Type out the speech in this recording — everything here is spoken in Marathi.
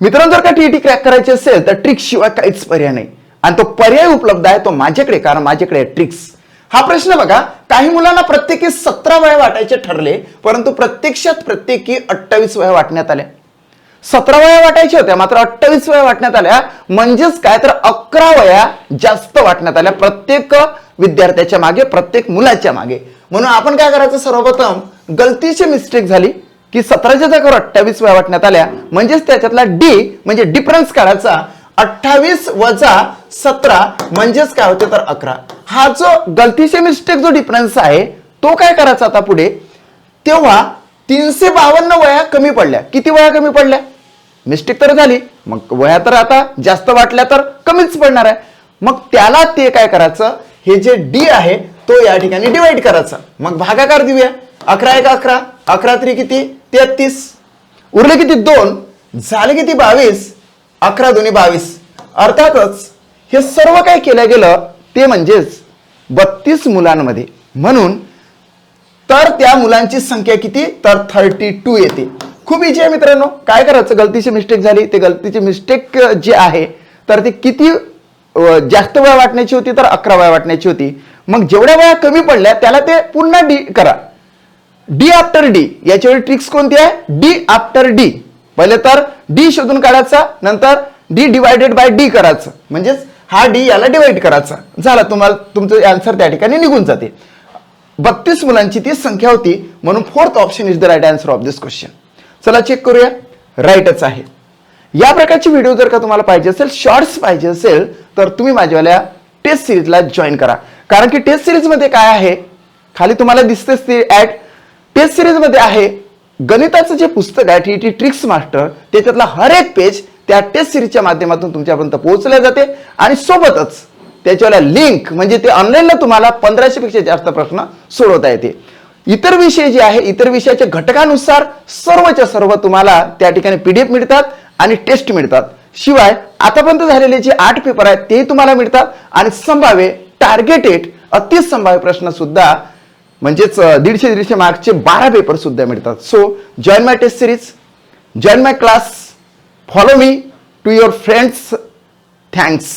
मित्रांनो जर का टीईटी क्रॅक करायची असेल तर ट्रिक्स शिवाय काहीच पर्याय नाही. आणि तो पर्याय उपलब्ध आहे तो माझ्याकडे कारण माझ्याकडे ट्रिक्स हा प्रश्न बघा काही मुलांना प्रत्येकी सतरा वया वाटायचे ठरले परंतु प्रत्यक्षात प्रत्येकी अठ्ठावीस वया वाटण्यात आल्या. सतरा वया वाटायच्या होत्या मात्र अठ्ठावीस वया वाटण्यात आल्या. म्हणजेच काय? तर अकरा वया जास्त वाटण्यात आल्या प्रत्येक विद्यार्थ्याच्या मागे प्रत्येक मुलाच्या मागे. म्हणून आपण काय करायचं? सर्वप्रथम गलतीची मिस्टेक झाली. की सतराच्या जागेवर अठ्ठावीस वेळा वाटण्यात आल्या. म्हणजेच त्याच्यातला डी म्हणजे डिफरन्स काढायचा. अठ्ठावीस वजा सतरा म्हणजेच काय होते तर अकरा. हा जो गलतीचे मिस्टेक जो डिफरन्स आहे तो काय करायचा आता पुढे? तेव्हा तीनशे बावन्न वया कमी पडल्या. किती वया कमी पडल्या? मिस्टेक तर झाली. मग वया तर आता जास्त वाटल्या तर कमीच पडणार आहे. मग त्याला ते काय करायचं? हे जे डी आहे तो या ठिकाणी डिवाइड करायचा. मग भागाकार देऊया. अकरा एक अकरा. अकरा तरी किती? तेहतीस. उरले किती? दोन. झाले किती? बावीस. अकरा दोन्ही बावीस. अर्थातच हे सर्व काय केलं गेलं? ते म्हणजेच बत्तीस मुलांमध्ये. म्हणून तर त्या मुलांची संख्या किती? तर थर्टी टू येते. खूप इजी आहे मित्रांनो. काय करायचं? गलतीची मिस्टेक झाली. ते गलतीची मिस्टेक जे आहे तर ती किती जास्त वेळा वाटण्याची होती तर अकरा वेळा वाटण्याची होती. मग जेवढ्या वेळा कमी पडल्या त्याला ते पुन्हा डी करा. डी आफ्टर डी याच्यावेळी ट्रिक्स कोणती आहे? डी आफ्टर डी पहिले तर डी शोधून काढायचा नंतर डी डिवायडेड बाय डी करायचं. म्हणजेच हा डी याला डिवाइड करायचा. झाला तुम्हाला तुमचं आन्सर त्या ठिकाणी निघून जाते. बत्तीस मुलांची ती संख्या होती म्हणून fourth option is the right answer of this question चला चेक करूया. राईटच आहे. या प्रकारची व्हिडिओ जर का तुम्हाला पाहिजे असेल शॉर्ट्स पाहिजे असेल तर तुम्ही माझ्यावाल्या टेस्ट सिरीजला जॉईन करा. कारण की टेस्ट सिरीजमध्ये काय आहे? खाली तुम्हाला दिसतेच ती ॲट टेस्ट सिरीजमध्ये आहे. गणिताचं जे पुस्तक आहे टी टी ट्रिक्स मास्टर त्याच्यातला हर एक पेज त्या टेस्ट सिरीजच्या माध्यमातून तुमच्यापर्यंत पोहोचल्या जाते आणि सोबतच त्याच्यावाला लिंक म्हणजे ते ऑनलाईनला तुम्हाला पंधराशे पेक्षा जास्त प्रश्न सोडवता येते. इतर विषय जे आहे इतर विषयाच्या घटकानुसार सर्वच्या सर्व तुम्हाला त्या ठिकाणी पीडीएफ मिळतात आणि टेस्ट मिळतात. शिवाय आतापर्यंत झालेले जे आठ पेपर आहेत तेही तुम्हाला मिळतात आणि संभाव्य टार्गेटेड अतिसंभाव्य प्रश्न सुद्धा म्हणजेच दीडशे दीडशे मार्कचे बारा पेपर सुद्धा मिळतात. So join my test series join my class follow me to your friends thanks